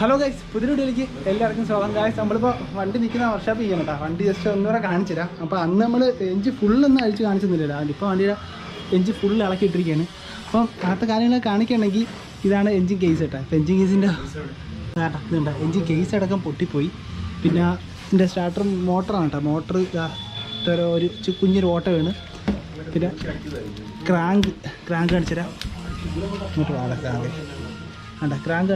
Hello guys പുതിയ വീഡിയോയിലേക്ക് എല്ലാവർക്കും സ്വാഗതം. ഗൈസ് നമ്മളിപ്പോൾ വണ്ടി നിൽക്കുന്ന വർഷാപ്പ് ചെയ്യണം കേട്ടോ. വണ്ടി ജസ്റ്റ് ഒന്നുകൂടെ കാണിച്ചു തരാം. അപ്പോൾ അന്ന് നമ്മൾ എഞ്ച് ഫുള്ളൊന്നും അഴിച്ച് കാണിച്ചൊന്നുമില്ല ഇപ്പോൾ വണ്ടിയുടെ എഞ്ചി ഫുൾ ഇളക്കിയിട്ടിരിക്കുകയാണ് അപ്പം അടുത്ത കാര്യങ്ങൾ കാണിക്കണമെങ്കിൽ ഇതാണ് എഞ്ചിൻ കേസ് കേട്ടോ. അപ്പോൾ എഞ്ചിൻ കേസിന്റെ ഇതുണ്ട് എഞ്ചിൻ കേസ് അടക്കം പൊട്ടിപ്പോയി. പിന്നെ ഇതിന്റെ സ്റ്റാർട്ടർ മോട്ടറാണ് കേട്ടോ. മോട്ടർ ഇത്ര ഒരു കുഞ്ഞൊരു ഓട്ട വീണ് പിന്നെ ക്രാങ്ക് ക്രാങ്ക് കാണിച്ചു തരാം. ക്രാങ്ക് കണ്ട? ക്രാങ്ക്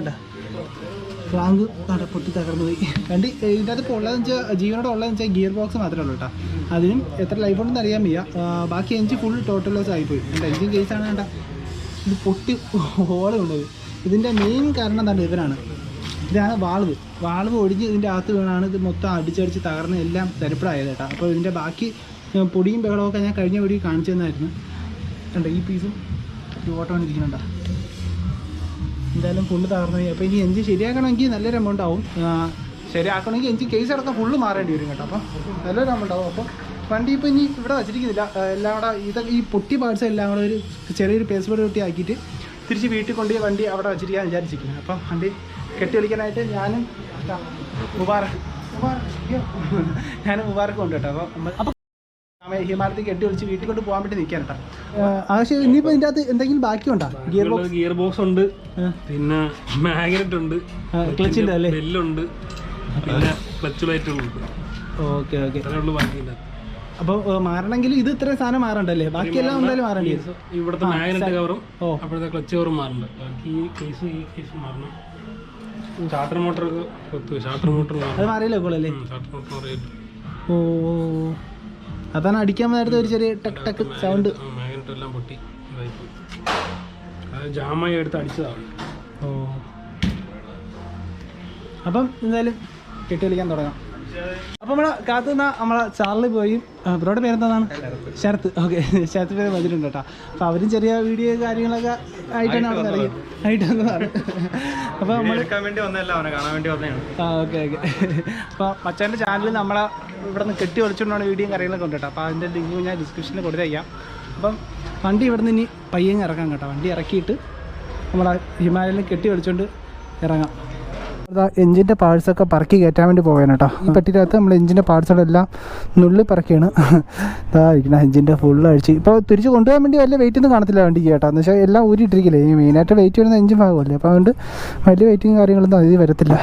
ക്രാങ്ക് കണ്ട പൊട്ടി തകർന്നു പോയി വണ്ടി ഇതിന്റെ അകത്ത് ഉള്ളതെന്ന് വെച്ചാൽ ജീവനോടെ ഉള്ളതെന്ന് വെച്ചാൽ ഗിയർ ബോക്സ് മാത്രമേ ഉള്ളൂ കേട്ടോ. അതിനും എത്ര ലൈഫ് ഉണ്ടെന്ന് അറിയാൻ വയ്യ. ബാക്കി എഞ്ചിൻ ഫുൾ ടോട്ടൽ ലോസ് ആയിപ്പോയി. എന്റെ എഞ്ചിൻ കേസാണ് വേണ്ട ഇത് പൊട്ടി ഹോൾ കൊണ്ടുപോയി. ഇതിന്റെ മെയിൻ കാരണം എന്താണ്? ഇവരാണ് ഇതാണ് വാൾവ് വാൾവ് ഒടിഞ്ഞ് ഇതിന്റെ അകത്ത് വീണാണ് ഇത് മൊത്തം അടിച്ചടിച്ച് തകർന്ന് എല്ലാം തരപ്പെടായത് കേട്ടോ. അപ്പോൾ ഇതിന്റെ ബാക്കി പൊടിയും ബഹളമൊക്കെ ഞാൻ കഴിഞ്ഞ വീഡിയോ കാണിച്ചു തന്നായിരുന്നു. കണ്ടോ ഈ പീസും ഇരിക്കുന്നുണ്ടോ? എന്തായാലും ഫുള്ള് തകർന്നു അപ്പോൾ ഇനി എഞ്ചിൻ ശരിയാക്കണമെങ്കിൽ നല്ലൊരു എമൗണ്ട് ആവും. ശരിയാക്കണമെങ്കിൽ എഞ്ചിൻ കേസ് അടക്കം ഫുള്ള് മാറേണ്ടി വരും കേട്ടോ. അപ്പം നല്ലൊരു എമൗണ്ട് ആവും. അപ്പം വണ്ടി ഇപ്പോൾ ഇനി ഇവിടെ വച്ചിരിക്കുന്നില്ല. എല്ലാം കൂടെ ഇതൊക്കെ ഈ പൊട്ടി പാർട്സ് എല്ലാം കൂടെ ഒരു ചെറിയൊരു പേസ് ബോർഡ് പൊട്ടി ആക്കിയിട്ട് തിരിച്ച് വീട്ടിൽ കൊണ്ട് വണ്ടി അവിടെ വെച്ചിരിക്കാൻ വിചാരിച്ചിരിക്കുന്നത് അപ്പം വണ്ടി കെട്ടി വിളിക്കാനായിട്ട് ഞാനും ഉപാറ ഉപാറ ഞാനും മുബാറക്ക് കൊണ്ട് കേട്ടോ. അപ്പോൾ അപ്പം ഹിമാലയത്തിൽ കെട്ടി വിളിച്ച് വീട്ടിൽ കൊണ്ട് പോകാൻ വേണ്ടി നിൽക്കാൻ കേട്ടോ. ആവശ്യം ഇനിയിപ്പോൾ ഇതിന്റെ അകത്ത് എന്തെങ്കിലും ബാക്കിയുണ്ടോ? ഗിയർ ബോക്സ് ഗിയർ ബോക്സ് ഉണ്ട് പിന്നെ മാഗ്നറ്റ് ഉണ്ട്. ക്ലച്ചിന്റെ അല്ലേ? ബെല്ലുണ്ട് പിന്നെ ക്ലച്ച് ലൈറ്റുകളുണ്ട് ഓക്കെ ഓക്കെ. ബാക്കിയില്ല അപ്പോൾ മാറണമെങ്കിൽ ഇത് ഇത്രയും സാധനം മാറണ്ടല്ലേ? ബാക്കിയെല്ലാം എന്തായാലും മാറേണ്ടി ഇവിടുത്തെ മാഗ്നറ്റ് കവറും ഓ. അപ്പോഴത്തെ ക്ലച്ച് കവറും മാറുന്നുണ്ട് ബാക്കി ഈ കേസ് ഈ കേസ് മാറണം. ചാർട്ടർ മോട്ടർ ചാർട്ടർ മോട്ടർ അത് മാറിയില്ലേ അല്ലേ ചാർട്ടർ മോട്ടർ ഓ. അതാണ് അടിക്കാൻ നേരത്തെ ഒരു ചെറിയ ടക് ടക് സൗണ്ട് മാഗ്നറ്റ് എല്ലാം പൊട്ടി. ജാമായി എടുത്ത് അടിച്ചതാണ്. ഓ. അപ്പം എന്തായാലും കെട്ടി കളിക്കാൻ തുടങ്ങാം. അപ്പം നമ്മളെ കാത്തുനിന്ന നമ്മളെ ചാർലി പോയി. ബ്രോയുടെ പേരെന്താണ് ശരത്ത്. ഓക്കെ. ശരത്ത് പേര് വന്നിട്ടുണ്ട് കേട്ടോ. അപ്പോൾ അവരും ചെറിയ വീഡിയോ കാര്യങ്ങളൊക്കെ ആയിട്ടാണ് അവിടെ ഇറങ്ങി. ആയിട്ട് വന്നതാണ് അപ്പോൾ നമ്മൾ ആ ഓക്കെ ഓക്കെ. അപ്പോൾ മച്ചാന്റെ ചാനലിൽ നമ്മളെ ഇവിടെ നിന്ന് കെട്ടി വലിച്ചുകൊണ്ടാണ് വീഡിയോയും കാര്യങ്ങളൊക്കെ ഉണ്ട് കേട്ടോ അപ്പോൾ അതിന്റെ ലിങ്ക് ഞാൻ ഡിസ്ക്രിപ്ഷനിൽ കൊടുത്തേക്കാം. അപ്പം വണ്ടി ഇവിടെ നിന്ന് ഇനി പയ്യങ്ങ് ഇറക്കാം കേട്ടോ. വണ്ടി ഇറക്കിയിട്ട് നമ്മളെ ഹിമാലയയിൽ കെട്ടി വലിച്ചുകൊണ്ട് ഇറങ്ങാം. എഞ്ചിന്റെ പാർട്സൊക്കെ പറക്കി കയറ്റാൻ വേണ്ടി പോകാൻ കേട്ടോ. ഈ പെട്ടിക്കകത്ത് നമ്മൾ എഞ്ചിന്റെ പാർട്സുകളെല്ലാം നുള്ളി പറക്കിയാണ്. ഇരിക്കുന്ന എഞ്ചിന്റെ ഫുൾ അഴിച്ച്. ഇപ്പോൾ തിരിച്ച് കൊണ്ടുപോകാൻ വേണ്ടി വലിയ വെയിറ്റ് ഒന്നും കാണത്തില്ല വണ്ടിക്ക് കേട്ടോ. എന്ന് വെച്ചാൽ എല്ലാം ഊരിയിട്ടിരിക്കില്ലേ? മെയിനായിട്ട് വെയിറ്റ് വരുന്ന എഞ്ചിൻ ഭാഗമല്ലേ? അപ്പോൾ അതുകൊണ്ട് വലിയ വെയിറ്റും കാര്യങ്ങളൊന്നും അതിൽ വരത്തില്ല.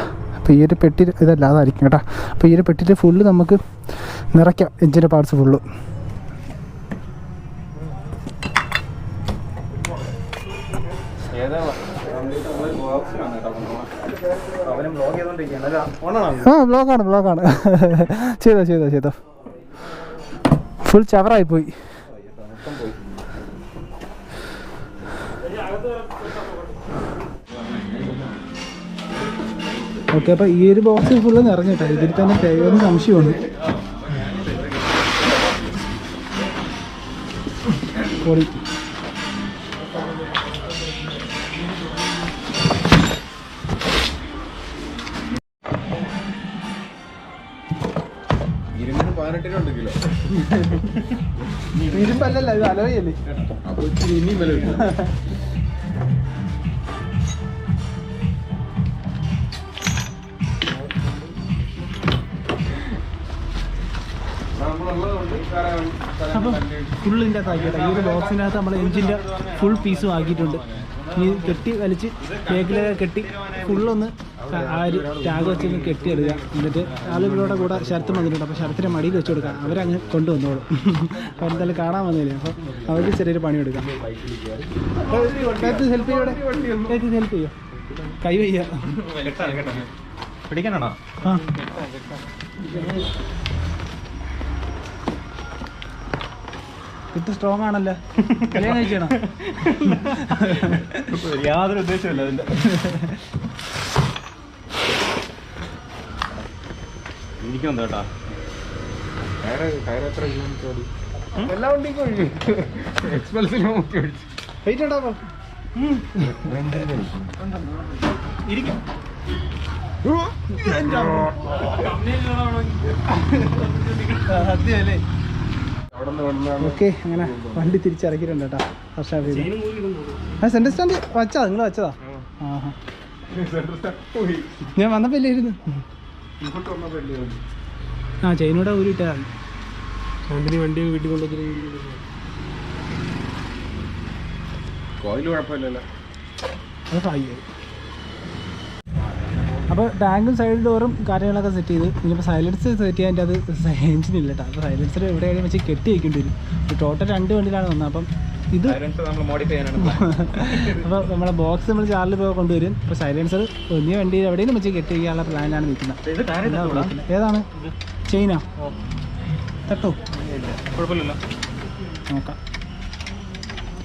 അപ്പോൾ ഈ ഒരു പെട്ടി ഇതല്ല അതായിരിക്കും കേട്ടോ. അപ്പോൾ ഈ ഒരു പെട്ടിയിൽ ഫുള്ള് നമുക്ക് നിറയ്ക്കാം. എഞ്ചിന്റെ പാർട്സ് ഫുള്ള് ആ ബ്ലോക്കാണ് ബ്ലോക്കാണ് ചെയ്തോ ചെയ്തോ ചെയ്തോ. ഫുൾ ചവറായി പോയി ഓക്കെ അപ്പോൾ ഈ ഒരു ബോക്സ് ഫുള്ള് നിറഞ്ഞിട്ടോ. ഇതിൽ തന്നെ തികയെന്ന് സംശയമാണ്. പൊളി. ഇരുന്നിന് പതിനെട്ടിനുണ്ട് കിലോ. ഇരുമ്പല്ലല്ല ഇത് അലോയല്ലേ? അപ്പൊ ഇനിയും വില കിട്ടും. അപ്പം ഫുള്ളിന്റെ അകത്താക്കിയിട്ട് ഈ ഒരു ബോക്സിനകത്ത് നമ്മൾ എഞ്ചിന്റെ ഫുൾ പീസും ആക്കിയിട്ടുണ്ട്. ഇനി കെട്ടി വലിച്ച് ബേക്കിലൊക്കെ കെട്ടി ഫുള്ളൊന്ന് ആ ഒരു ടാഗ് വെച്ചൊന്ന് കെട്ടിയെടുക്കുക. എന്നിട്ട് ആളുകളുടെ കൂടെ ശരത്തും വന്നിട്ടുണ്ട് അപ്പോൾ ശരത്തിന്റെ മടിയിൽ വെച്ച് കൊടുക്കാം. അവരങ്ങ് കൊണ്ടുവന്നോളും. അപ്പോൾ എന്തായാലും കാണാൻ വന്നില്ലേ? അപ്പോൾ അവർക്ക് ചെറിയൊരു പണി കൊടുക്കാം ഹെൽപ്പ് ചെയ്യോടെ ഹെൽപ്പ് ചെയ്യോ കൈ വയ്യ. പിടിക്കാനാണോ ആ. ഇത് സ്ട്രോങ് ആണല്ലോ. കല്യാണം കഴിക്കണോ യാതൊരു ഉദ്ദേശമില്ല അതിന്റെ. കേട്ടാ എല്ലാ വണ്ടിക്കും ഒഴിച്ചു ഒഴിച്ചു വെയിറ്റ് ഉണ്ടാവും ഇരിക്കും. സത്യമല്ലേ? ഓക്കെ അങ്ങനെ വണ്ടി തിരിച്ചിറക്കിയിട്ടുണ്ട് കേട്ടോ ചെയ്ത് ആ സെന്റർ സ്റ്റാൻഡ് വച്ചതാ നിങ്ങൾ വച്ചതാ? ആഹാ. ഞാൻ വന്നപ്പോ ഇല്ലായിരുന്നു. ആ ചെയിനോടെ ഊരിട്ടാ മതി ശാന്തിനി വണ്ടി വീട്ടിൽ കൊണ്ടുവന്നിട്ട് കോയിൽ കുഴപ്പമില്ലല്ലോ. അത് ഭാഗ്യമായി അപ്പോൾ ടാങ്കും സൈഡ് ഡോറും കാര്യങ്ങളൊക്കെ സെറ്റ് ചെയ്ത് ഇനിയിപ്പോൾ സൈലൻസ് സെറ്റ് ചെയ്യാൻ അത് സൈലൻസിന് ഇല്ല കേട്ടോ അപ്പോൾ സൈലൻസർ എവിടെയാണെങ്കിലും വെച്ച് കെട്ടി വയ്ക്കേണ്ടി വരും ടോട്ടൽ രണ്ട് വണ്ടിയിലാണ് വന്നത്. അപ്പം ഇത് നമ്മൾ മോഡിഫൈ ചെയ്യാനാണ് അപ്പോൾ നമ്മളെ ബോക്സ് നമ്മൾ ചാറിൽ പോയി കൊണ്ടുവരും. അപ്പോൾ സൈലൻസർ വലിയ വണ്ടിയിൽ എവിടെയും വെച്ച് കെട്ടി വയ്ക്കാനുള്ള പ്ലാനിലാണ് നിൽക്കുന്നത് ഏതാണ്? ചെയിനാ തട്ടോ. നോക്കാം.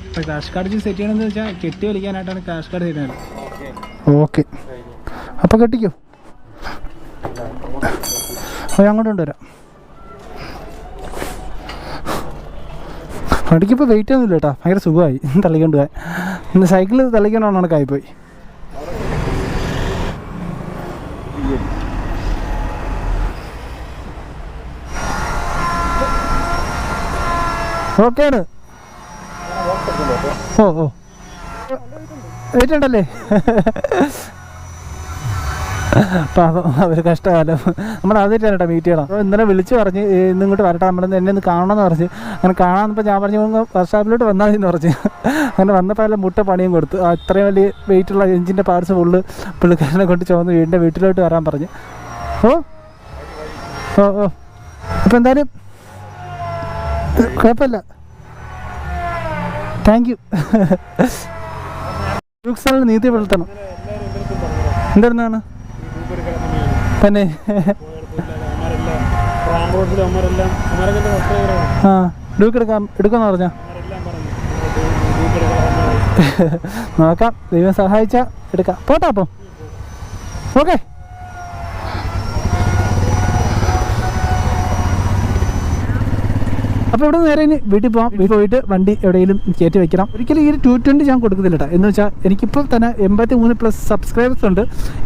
ഇപ്പോൾ ക്രാഷ് കാർഡ് സെറ്റ് ചെയ്യണമെന്ന് വെച്ചാൽ കെട്ടി വലിക്കാനായിട്ടാണ് ക്രാഷ് കാർഡ് സെറ്റ് ചെയ്യുന്നത് ഓക്കെ. അപ്പോൾ കെട്ടിക്കോ. അപ്പോൾ അങ്ങോട്ട് കൊണ്ടുവരാം. വണ്ടിക്കിപ്പോൾ വെയിറ്റ് ഒന്നുമില്ല കേട്ടോ. ഭയങ്കര സുഖമായി. തള്ളിക്കൊണ്ട് പോകാൻ ഇന്ന് സൈക്കിൾ തള്ളിക്കൊണ്ടാണ് കണക്കായിപ്പോയി ഓക്കെയാണ് ഓ ഓ. വെയിറ്റ് ഉണ്ടല്ലേ? പാപം അവർ കഷ്ടകാലം. നമ്മൾ ആദ്യമായിട്ടാണ് കേട്ടോ മീറ്റ് ചെയ്യണം. അപ്പോൾ ഇന്നലെ വിളിച്ചു പറഞ്ഞ് "ഏ, ഇന്ന് ഇങ്ങോട്ട് വരട്ടെ. നമ്മൾ എന്നെ ഒന്ന് കാണണമെന്ന് പറഞ്ഞ്. അങ്ങനെ കാണാമെന്നപ്പോൾ ഞാൻ പറഞ്ഞു വർഷാപ്പിലോട്ട് വന്നാൽ മതി എന്ന് പറഞ്ഞ്. അങ്ങനെ വന്നപ്പോൾ അല്ല മുട്ട പണിയും കൊടുത്തു. ആ ഇത്രയും വലിയ വെയിറ്റുള്ള എഞ്ചിന്റെ പാർട്സ് ഫുള്ള് പുള്ളിക്കാരനെ കൊണ്ട് ചുവന്ന് വീടിന്റെ വീട്ടിലോട്ട് വരാൻ പറഞ്ഞു. ഓ ഓ ഓ. അപ്പോൾ എന്തായാലും കുഴപ്പമില്ല. താങ്ക് യു നീതി പുലർത്തണം. എന്തായിരുന്നാണ് തന്നെ ആ എടുക്കാന്ന് പറഞ്ഞ? നോക്കാം ദൈവം സഹായിച്ച എടുക്കാം. പോട്ടാ അപ്പം. ഓക്കെ. അപ്പോൾ ഇവിടെ നേരെ ഇനി വീട്ടിൽ പോകാം വീട്ടിൽ പോയിട്ട് വണ്ടി എവിടെയെങ്കിലും കയറ്റി വെക്കണം. ഒരിക്കലും ഈ ഒരു ടു ട്വന്റി ഞാൻ കൊടുക്കുന്നില്ല എന്ന് വെച്ചാൽ എനിക്കിപ്പോൾ തന്നെ എൺപത്തി മൂന്ന് പ്ലസ് സബ്സ്ക്രൈബേഴ്സ് ഉണ്ട്.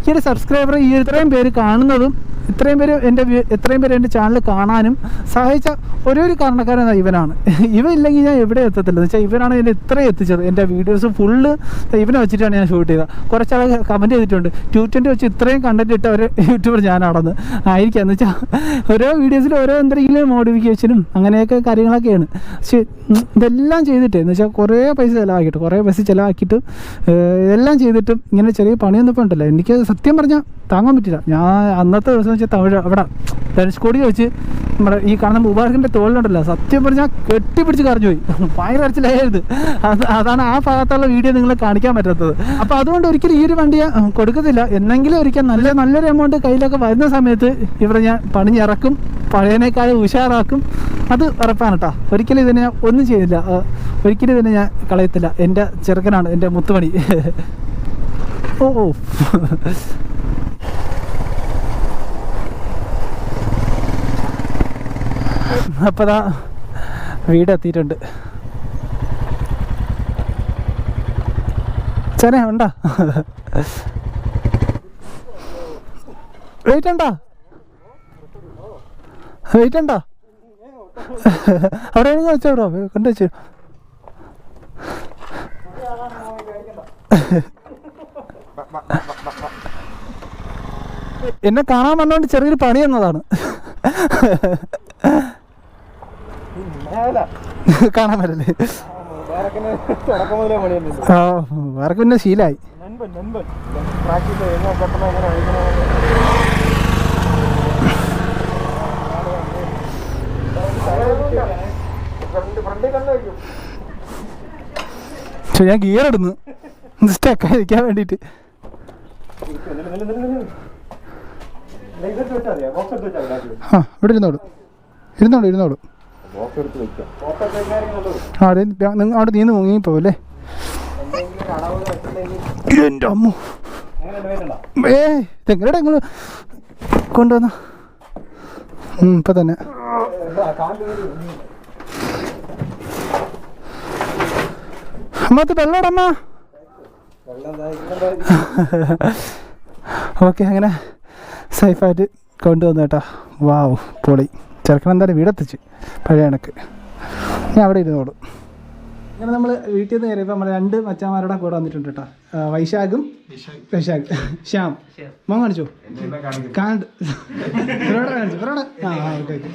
ഈ ഒരു സബ്സ്ക്രൈബർ ഈ ഇത്രയും പേര് കാണുന്നതും ഇത്രയും പേര് എന്റെ ഇത്രയും പേര് എന്റെ ചാനൽ കാണാനും സഹായിച്ച ഒരേ ഒരു കാരണക്കാരൻ ഇവനാണ്. ഇവ ഇല്ലെങ്കിൽ ഞാൻ എവിടെ എത്തത്തില്ല. എന്ന് വെച്ചാൽ ഇവനാണ് എന്നെ ഇത്രയും എത്തിച്ചത്. എന്റെ വീഡിയോസ് ഫുള്ള് ഇവനെ വെച്ചിട്ടാണ് ഞാൻ ഷൂട്ട് ചെയ്തത്. കുറച്ചാൾ കമന്റ് ചെയ്തിട്ടുണ്ട്. ടു ട്വന്റി വെച്ച് ഇത്രയും കണ്ടന്റ് ഇട്ട ഒരു യൂട്യൂബർ ഞാനാണെന്ന് ആയിരിക്കാം. എന്ന് വെച്ചാൽ ഓരോ വീഡിയോസിലും ഓരോ എന്തെങ്കിലും മോഡിഫിക്കേഷനും അങ്ങനെയൊക്കെ കാര്യങ്ങളൊക്കെയാണ്. പക്ഷേ ഇതെല്ലാം ചെയ്തിട്ട് എന്ന് വെച്ചാൽ കുറേ പൈസ ചിലവാക്കിയിട്ട് കുറേ പൈസ ചിലവാക്കിയിട്ട് ഇതെല്ലാം ചെയ്തിട്ടും ഇങ്ങനെ ചെറിയ പണിയൊന്നും ഇപ്പോൾ ഉണ്ടല്ലോ. എനിക്ക് സത്യം പറഞ്ഞാൽ താങ്ങാൻ പറ്റില്ല. ഞാൻ അന്നത്തെ ദിവസം വെച്ചാൽ തമിഴ് അവിടെ ധനുഷ്കോടി വെച്ച് നമ്മുടെ ഈ കാണുന്ന മുബാറക്കിന്റെ തോളിലുണ്ടല്ലോ സത്യം പറഞ്ഞാൽ കെട്ടിപ്പിടിച്ച് കറിഞ്ഞു പോയി ഭയങ്കര അരച്ചിലായത് അത് അതാണ് ആ ഭാഗത്തുള്ള വീഡിയോ നിങ്ങളെ കാണിക്കാൻ പറ്റാത്തത്. അപ്പോൾ അതുകൊണ്ട് ഒരിക്കലും ഈ ഒരു വണ്ടി കൊടുക്കത്തില്ല. എന്നെങ്കിലും ഒരിക്കൽ നല്ല നല്ലൊരു എമൗണ്ട് കയ്യിലൊക്കെ വരുന്ന സമയത്ത് ഇവിടെ ഞാൻ പണിഞ്ഞിറക്കും പഴയനേക്കാൾ ഉഷാറാക്കും. അത് ഉറപ്പാണ് കേട്ടോ ഒരിക്കലും ഇതിനെ ഞാൻ ഒന്നും ചെയ്തില്ല. ഒരിക്കലും ഇതിനെ ഞാൻ കളയത്തില്ല. എന്റെ ചെറുക്കനാണ് എന്റെ മുത്തുമണി. ഓ ഓ. അപ്പോൾ ദാ വീടെത്തിയിട്ടുണ്ട്. ചേനെ ഉണ്ടാ? വെയിറ്റ് ഉണ്ടോ? വെയിറ്റ് ഉണ്ടോ? അവിടെ വെച്ചോ ബ്രോ കൊണ്ട് വെച്ചു. എന്നെ കാണാൻ വന്നോണ്ട് ചെറിയൊരു പണി എന്നതാണ് കാണാൻ പറ്റല്ലേ ആ വേറെ പിന്നെ ശീലായി. പക്ഷെ ഞാൻ ഗിയർ ഇടുന്നു. സ്റ്റക്കായി നിൽക്കാൻ വേണ്ടിയിട്ട്. ആ ഇവിടെ ഇരുന്നോളൂ. ഇരുന്നോളൂ ഇരുന്നോളൂ. അവിടെ നീന്ന് മുങ്ങിപ്പോവല്ലേ പോവല്ലേ എന്റെ അമ്മു. ഏ തെങ്ങടെ നിങ്ങൾ കൊണ്ടുവന്ന. ഇപ്പം തന്നെ. അമ്മത്ത് വെള്ളോടമ്മ ഓക്കെ അങ്ങനെ സേഫായിട്ട് കൊണ്ടുവന്നു കേട്ടോ വാവ് പൊളി. ചെറുക്കൻ എന്തായാലും വീടെത്തിച്ച്. പഴയ കണക്ക്. ഞാൻ അവിടെ ഇരുന്നോളൂ. അങ്ങനെ നമ്മൾ വീട്ടിൽ നിന്ന് കയറിയപ്പോൾ നമ്മൾ രണ്ട് മച്ചാമാരുടെ കൂടെ വന്നിട്ടുണ്ട് കേട്ടോ വൈശാഖും വൈശാഖ് ശ്യാം. മോൻ കാണിച്ചോ? കാണ്ട് ഇവരോടെ കാണിച്ചു ഇവരോടെ. ആ ഓക്കെ ഓക്കെ.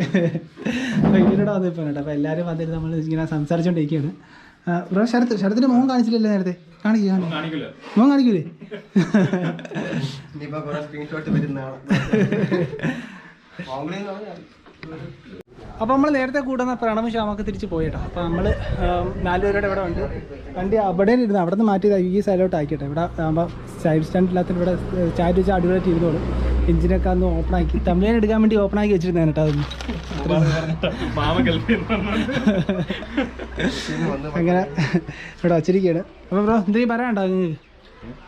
ഇവരോടെ വന്നിപ്പോൾ കേട്ടോ അപ്പോൾ എല്ലാവരും വന്നിട്ട് നമ്മൾ ഇങ്ങനെ സംസാരിച്ചുകൊണ്ടിരിക്കുകയാണ് ബ്രോ ശരത്ത് ശരത്തിന്റെ മോൻ കാണിച്ചില്ലല്ലോ നേരത്തെ. കാണിക്കുക കാണിക്കില്ല. മോൻ കാണിക്കൂലേ? സ്ക്രീൻഷോട്ട് വരുന്നതാണ്. അപ്പോൾ നമ്മൾ നേരത്തെ കൂടുന്ന പ്രണവ് ശ്യാമൊക്കെ തിരിച്ച് പോയിട്ടോ. അപ്പോൾ നമ്മൾ നാലുപേരുടെ ഇവിടെ ഉണ്ട്. വണ്ടി അവിടെ ഇരുന്ന് അവിടെ നിന്ന് മാറ്റി ഈ സൈഡിലോട്ട് ആക്കിട്ടെ ഇവിടെ ആകുമ്പോൾ സൈഡ് സ്റ്റാൻഡ് ഇല്ലാത്ത ഇവിടെ ചാറ്റ് വെച്ച് അടിപൊളിയായിട്ട് ഇരുന്നോളൂ. എഞ്ചിനൊക്കെ ഒന്ന് ഓപ്പൺ ആക്കി. തമിഴൻ എടുക്കാൻ വേണ്ടി ഓപ്പൺ ആക്കി വെച്ചിരുന്നേ കേട്ടോ അതൊന്നും അങ്ങനെ ഇവിടെ വച്ചിരിക്കുകയാണ്. അപ്പോൾ ബ്രോ എന്തെങ്കിലും പറയാനുണ്ടോ നിങ്ങൾക്ക്?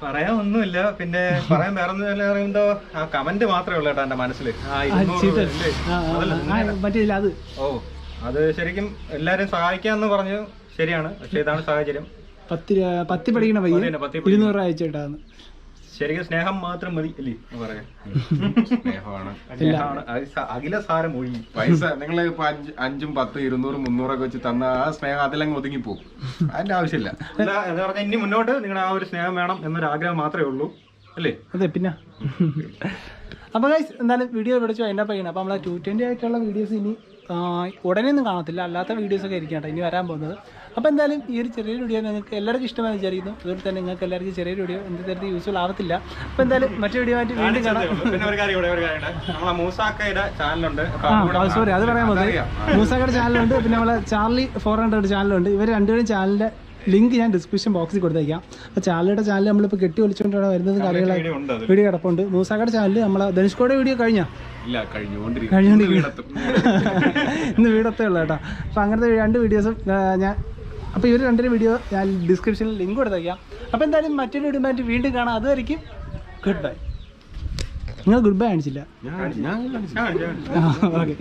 പറയാൻ ഒന്നുമില്ല പിന്നെ പറയാൻ വേറെ പറയുമ്പോ ആ കമന്റ് മാത്രമേ ഉള്ളൂ കേട്ടോ എന്റെ മനസ്സിൽ ഓ അത് ശരിക്കും എല്ലാരും സഹായിക്കാന്ന് പറഞ്ഞു. ശരിയാണ്. പക്ഷെ ഇതാണ് സാഹചര്യം. പത്ത് പത്തി പഠിക്കണ പയ്യൻ ഇരുന്നൂറ് രൂപ അയച്ചിട്ടാന്ന്. ശരിക്കും സ്നേഹം മാത്രം മതി അല്ലേ? പറയാൻ സ്നേഹമാണ്. സ്നേഹമാണ്. അത് സ- അഖില സാരം ഒഴുകി. പൈസ നിങ്ങൾ ഇപ്പൊ അഞ്ച് അഞ്ചും പത്തും ഇരുന്നൂറും മുന്നൂറൊക്കെ വെച്ച് തന്ന ആ സ്നേഹം അതിലങ്ങ് ഒതുങ്ങി പോകും. അതിന്റെ ആവശ്യമില്ല. അല്ല എന്ന് പറഞ്ഞാൽ ഇനി മുന്നോട്ട് നിങ്ങളുടെ ആ ഒരു സ്നേഹം വേണം എന്നൊരു ആഗ്രഹം മാത്രമേ ഉള്ളൂ അല്ലേ? അതെ പിന്നെ. അപ്പോൾ ഗൈസ് എന്തായാലും വീഡിയോ പിടിച്ചു അതിന്റെ പയ്യണം അപ്പോൾ നമ്മളെ ടു ട്വന്റി ആയിട്ടുള്ള വീഡിയോസ് ഇനി ആ, ഉടനെ ഒന്നും കാണത്തില്ല. അല്ലാത്ത വീഡിയോസൊക്കെ ആയിരിക്കും കേട്ടോ ഇനി വരാൻ പോകുന്നത്. അപ്പോൾ എന്തായാലും ഈ ഒരു ചെറിയൊരു വീഡിയോ നിങ്ങൾക്ക് എല്ലാവർക്കും ഇഷ്ടമായി വിചാരിക്കുന്നു. അതുപോലെ തന്നെ നിങ്ങൾക്ക് എല്ലാവർക്കും ചെറിയൊരു വീഡിയോ എന്ത് തരത്തിൽ യൂസ്ഫുൾ ആവത്തില്ല. അപ്പോൾ എന്തായാലും മറ്റു വീഡിയോ ആയിട്ട് വീണ്ടും കാണാം. മൂസാക്കയുടെ സോറി അത് പറയാൻ പോകുന്നത് മൂസാക്കയുടെ ചാനലുണ്ട് പിന്നെ നമ്മളെ ചാർലി ഫോർ ഹൺഡ്രഡ് ചാനലുണ്ട് ഇവർ രണ്ടുപേരും ചാനലിന്റെ ലിങ്ക് ഞാൻ ഡിസ്ക്രിപ്ഷൻ ബോക്സിൽ കൊടുത്തേക്കാം. അപ്പോൾ ചാനലിയുടെ ചാനൽ നമ്മളിപ്പോൾ കെട്ടി ഒളിച്ചുകൊണ്ടാണ് വരുന്നത് കറികളായി വീഡിയോ കിടപ്പുണ്ട്. മൂസാക്കയുടെ ചാനൽ നമ്മളെ ധനുഷ്കോടെ വീഡിയോ കഴിഞ്ഞാ? ഇല്ല കഴിഞ്ഞുകൊണ്ടിരിക്കും ഇന്ന് വീടത്തേ. ഉള്ളൂ കേട്ടോ. അപ്പോൾ അങ്ങനത്തെ രണ്ട് വീഡിയോസും ഞാൻ അപ്പോൾ ഇവർ രണ്ടര വീഡിയോ ഞാൻ ഡിസ്ക്രിപ്ഷനിൽ ലിങ്ക് കൊടുത്തേക്കാം. അപ്പോൾ എന്തായാലും മറ്റൊരു വീഡിയോ വീണ്ടും കാണാം. അതുവരെയ്ക്കും ഗുഡ് ബൈ നിങ്ങൾ ഗുഡ് ബൈ കാണിച്ചില്ല ഓക്കെ